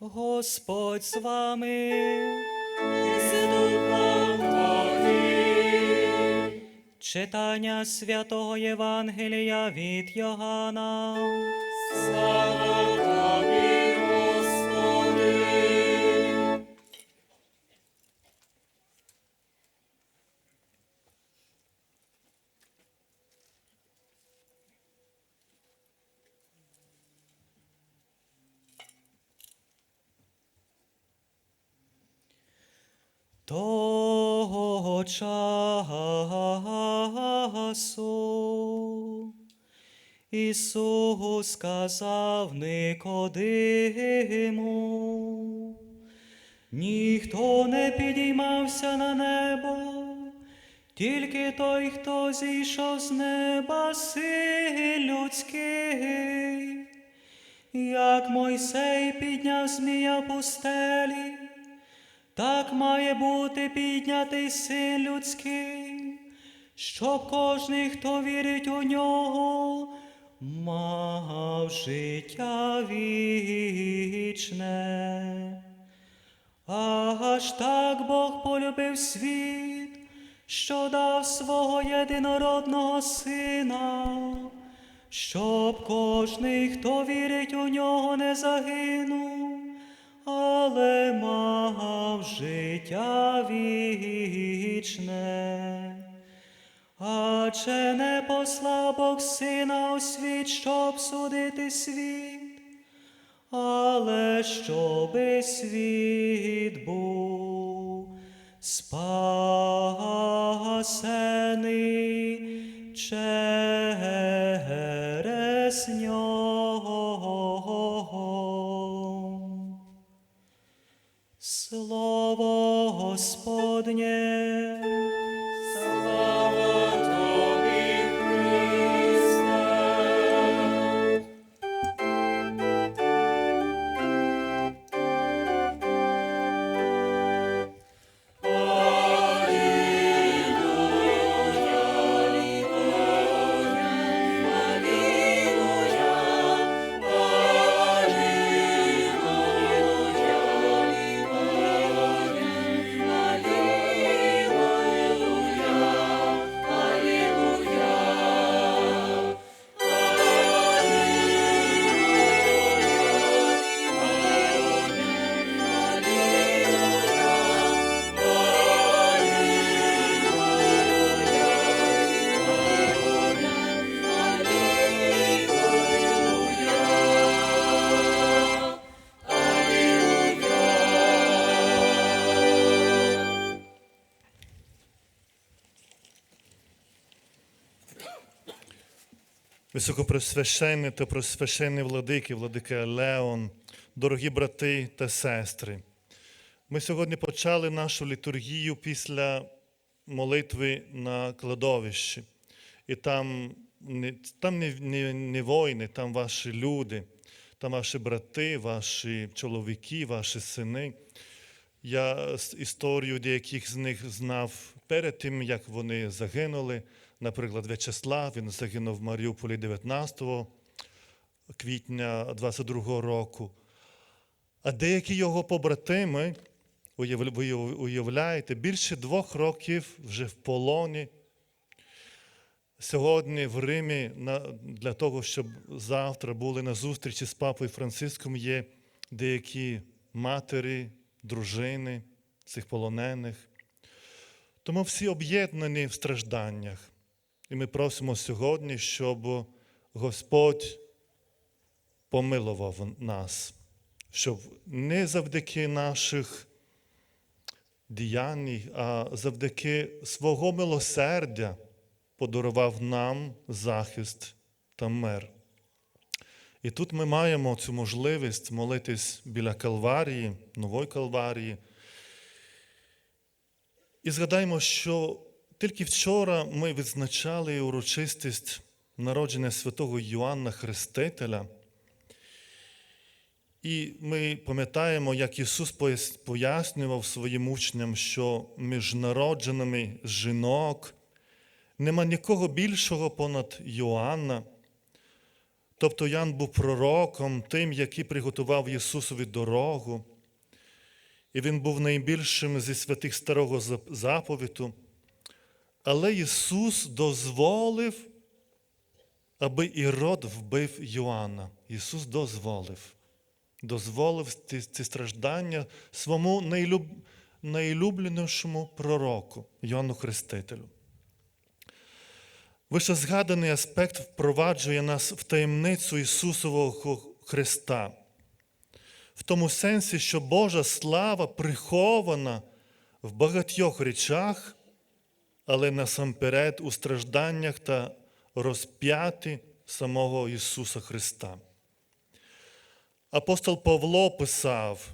Господь з вами. Читання святого Євангелія від Йоганна. Того часу Ісус сказав Никодиму, ніхто не підіймався на небо, тільки той, хто зійшов з неба, син людський, як Мойсей підняв змія пустелі. Так має бути піднятий син людський, щоб кожний, хто вірить у нього, мав життя вічне. Аж так Бог полюбив світ, що дав свого єдинородного сина, щоб кожний, хто вірить у нього, не загинув але мав життя вічне. А чи не послав Бог сина у світ, щоб судити світ, але щоби світ був спасений через нього. Слово Господнє. Високопресвященний та просвященний владики, владика Леон, дорогі брати та сестри. Ми сьогодні почали нашу літургію після молитви на кладовищі. І там там не, не, не воїни, там ваші люди, там ваші брати, ваші чоловіки, ваші сини. Я історію деяких з них знав перед тим, як вони загинули. Наприклад, В'ячеслав, він загинув в Маріуполі 19 квітня 22 року. А деякі його побратими, ви уявляєте, більше двох років вже в полоні. Сьогодні в Римі для того, щоб завтра були на зустрічі з папою Франциском, є деякі матері, дружини цих полонених. Тому всі об'єднані в стражданнях. І ми просимо сьогодні, щоб Господь помилував нас, щоб не завдяки наших діянь, а завдяки свого милосердя подарував нам захист та мир. І тут ми маємо цю можливість молитись біля Калварії, нової Калварії. І згадаємо, що тільки вчора ми відзначали урочистість народження святого Йоанна Хрестителя. І ми пам'ятаємо, як Ісус пояснював своїм учням, що між народженими жінок нема нікого більшого понад Йоанна, Тобто Ян був пророком, тим, який приготував Ісусові дорогу. І він був найбільшим зі святих старого заповіту. Але Ісус дозволив, аби Ірод вбив Йоанна. Ісус дозволив. Дозволив ці, страждання своєму найлюб, найлюбленішому пророку Йоанну Хрестителю. Вище згаданий аспект впроваджує нас в таємницю Ісусового Христа, в тому сенсі, що Божа слава прихована в багатьох речах, але насамперед у стражданнях та розп'яті самого Ісуса Христа. Апостол Павло писав,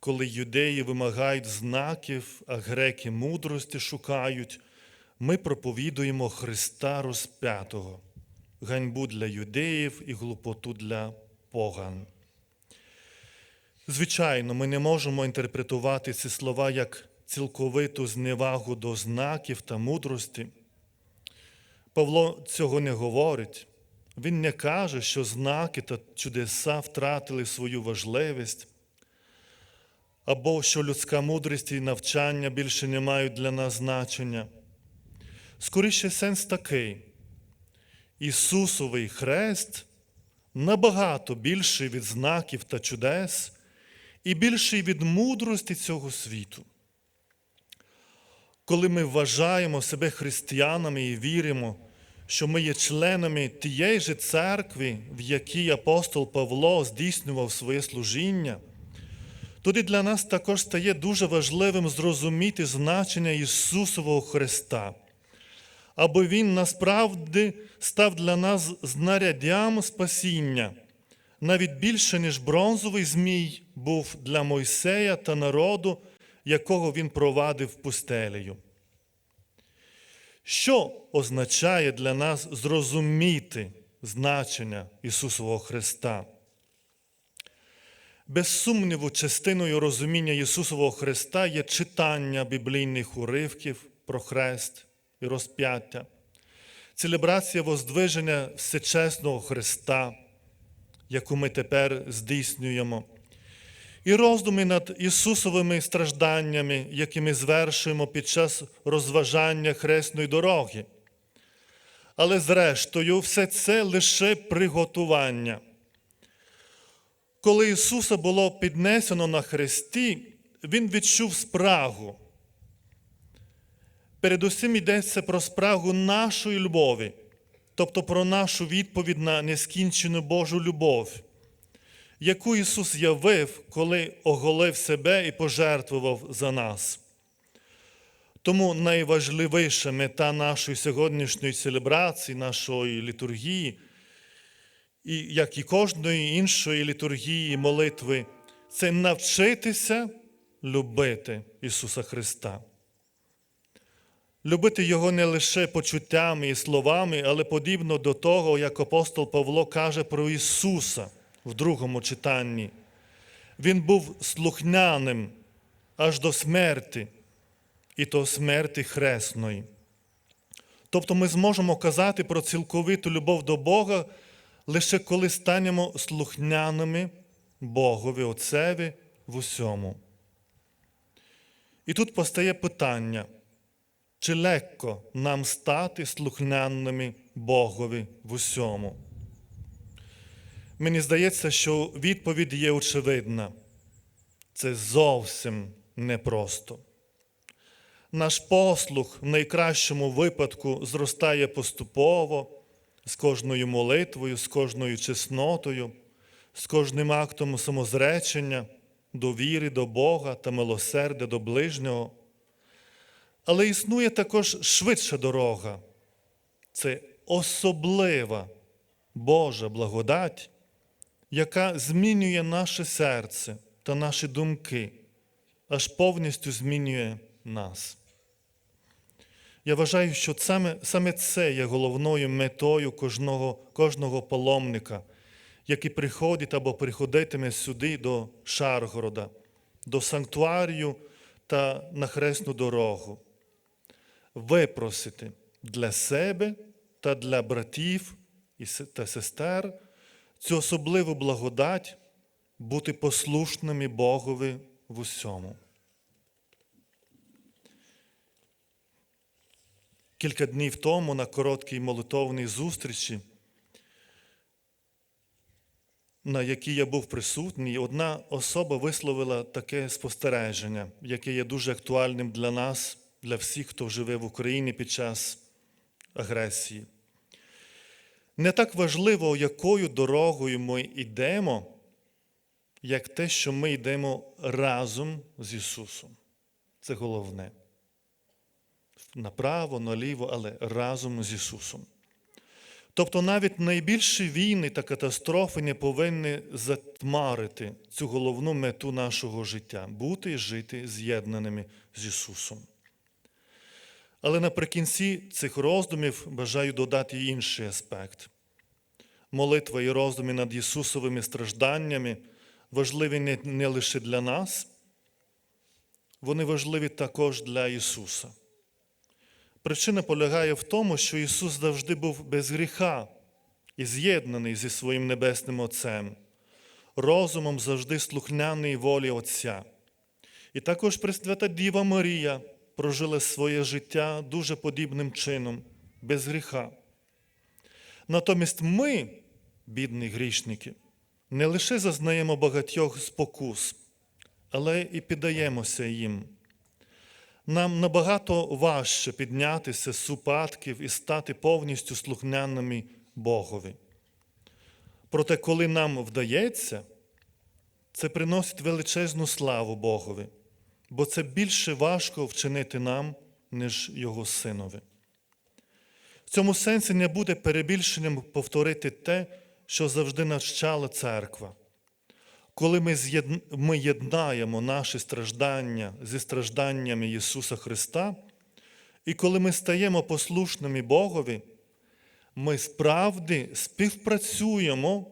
коли юдеї вимагають знаків, а греки мудрості шукають, ми проповідуємо Христа розп'ятого, ганьбу для юдеїв і глупоту для поган. Звичайно, ми не можемо інтерпретувати ці слова як цілковиту зневагу до знаків та мудрості. Павло цього не говорить. Він не каже, що знаки та чудеса втратили свою важливість, або що людська мудрість і навчання більше не мають для нас значення. Скоріше сенс такий: Ісусовий хрест набагато більший від знаків та чудес і більший від мудрості цього світу. Коли ми вважаємо себе християнами і віримо, що ми є членами тієї ж церкви, в якій апостол Павло здійснював своє служіння, тоді для нас також стає дуже важливим зрозуміти значення Ісусового Христа, аби Він насправді став для нас знаряддям спасіння, навіть більше, ніж бронзовий змій був для Мойсея та народу, якого він провадив пустелею. Що означає для нас зрозуміти значення Ісусового Христа? Без сумніву, частиною розуміння Ісусового Христа є читання біблійних уривків про хрест і розп'яття, целебрація воздвиження всечесного Христа, яку ми тепер здійснюємо, і роздуми над Ісусовими стражданнями, які ми звершуємо під час розважання хресної дороги. Але зрештою, все це лише приготування. Коли Ісуса було піднесено на хресті, Він відчув спрагу. Передусім йдеться про спрагу нашої любові, тобто про нашу відповідь на нескінчену Божу любов, яку Ісус явив, коли оголив себе і пожертвував за нас. Тому найважливіша мета нашої сьогоднішньої селебрації, нашої літургії, і як і кожної іншої літургії молитви, це навчитися любити Ісуса Христа. Любити Його не лише почуттями і словами, але подібно до того, як апостол Павло каже про Ісуса в другому читанні. Він був слухняним аж до смерти, і то смерти хресної. Тобто ми зможемо казати про цілковиту любов до Бога лише коли станемо слухняними Богові Отцеві в усьому. І тут постає питання, чи легко нам стати слухняними Богові в усьому? Мені здається, що відповідь є очевидна. Це зовсім непросто. Наш послух в найкращому випадку зростає поступово з кожною молитвою, з кожною чеснотою, з кожним актом самозречення, довіри до Бога та милосердя до ближнього. Але існує також швидша дорога. Це особлива Божа благодать, яка змінює наше серце та наші думки, аж повністю змінює нас. Я вважаю, що саме, саме це є головною метою кожного, кожного паломника, який приходить або приходитиме сюди до Шаргорода, до санктуарію та на хресну дорогу. Випросити для себе та для братів та сестер цю особливу благодать бути послушними Богові в усьому. Кілька днів тому на короткій молитовній зустрічі, на якій я був присутній, одна особа висловила таке спостереження, яке є дуже актуальним для нас, для всіх, хто живе в Україні під час агресії. Не так важливо, якою дорогою ми йдемо, як те, що ми йдемо разом з Ісусом. Це головне. Направо, наліво, але разом з Ісусом. Тобто навіть найбільші війни та катастрофи не повинні затмарити цю головну мету нашого життя бути і жити з'єднаними з Ісусом. Але наприкінці цих роздумів бажаю додати інший аспект. Молитва і роздуми над Ісусовими стражданнями важливі не лише для нас, вони важливі також для Ісуса. Причина полягає в тому, що Ісус завжди був без гріха і з'єднаний зі своїм небесним Отцем, розумом завжди слухняний волі Отця. І також Пресвята Діва Марія прожила своє життя дуже подібним чином, без гріха. Натомість ми, бідні грішники, не лише зазнаємо багатьох спокус, але і піддаємося їм. Нам набагато важче піднятися з упадків і стати повністю слухняними Богові. Проте, коли нам вдається, це приносить величезну славу Богові, бо це більше важко вчинити нам, ніж Його синові. В цьому сенсі не буде перебільшенням повторити те, що завжди навчала церква. Коли ми ми єднаємо наші страждання зі стражданнями Ісуса Христа, і коли ми стаємо послушними Богові, ми справді співпрацюємо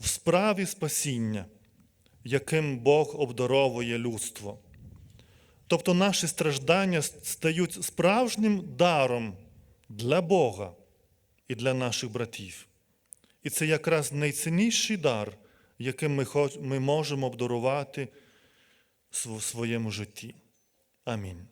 в справі спасіння, яким Бог обдаровує людство. Тобто наші страждання стають справжнім даром для Бога і для наших братів. І це якраз найцінніший дар, яким ми, можемо обдарувати в своєму житті. Амінь.